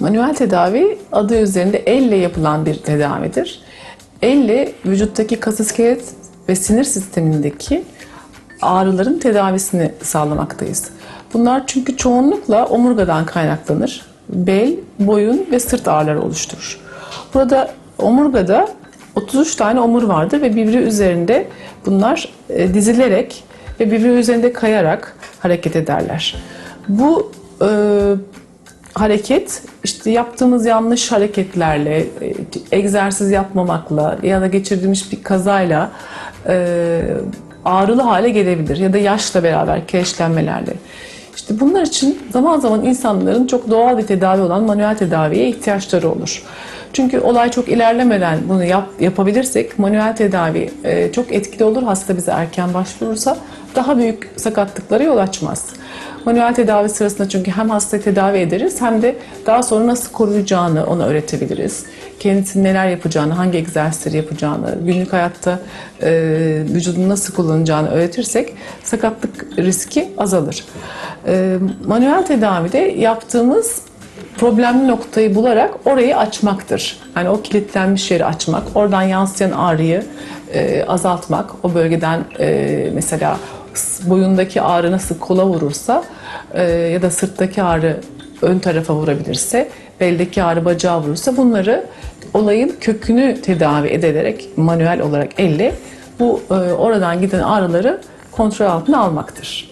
Manuel tedavi adı üzerinde elle yapılan bir tedavidir. Elle vücuttaki kas iskelet ve sinir sistemindeki ağrıların tedavisini sağlamaktayız. Bunlar çünkü çoğunlukla omurgadan kaynaklanır. Bel, boyun ve sırt ağrıları oluşturur. Burada omurgada 33 tane omur vardır ve birbiri üzerinde bunlar e, dizilerek ve birbiri üzerinde kayarak hareket ederler. Bu e, hareket işte yaptığımız yanlış hareketlerle, e, egzersiz yapmamakla ya da geçirdiğimiz bir kazayla e, ağrılı hale gelebilir ya da yaşla beraber kireçlenmelerle. İşte bunlar için zaman zaman insanların çok doğal bir tedavi olan manuel tedaviye ihtiyaçları olur. Çünkü olay çok ilerlemeden bunu yap, yapabilirsek manuel tedavi e, çok etkili olur. Hasta bize erken başvurursa daha büyük sakatlıklara yol açmaz. Manuel tedavi sırasında çünkü hem hastayı tedavi ederiz hem de daha sonra nasıl koruyacağını ona öğretebiliriz. Kendisinin neler yapacağını, hangi egzersizleri yapacağını, günlük hayatta e, vücudunu nasıl kullanacağını öğretirsek sakatlık riski azalır. E, manuel tedavide yaptığımız problemli noktayı bularak orayı açmaktır. Yani o kilitlenmiş yeri açmak, oradan yansıyan ağrıyı e, azaltmak, o bölgeden e, mesela boyundaki ağrı nasıl kola vurursa e, ya da sırttaki ağrı ön tarafa vurabilirse, beldeki ağrı bacağa vurursa bunları olayın kökünü tedavi edilerek manuel olarak elle bu e, oradan giden ağrıları kontrol altına almaktır.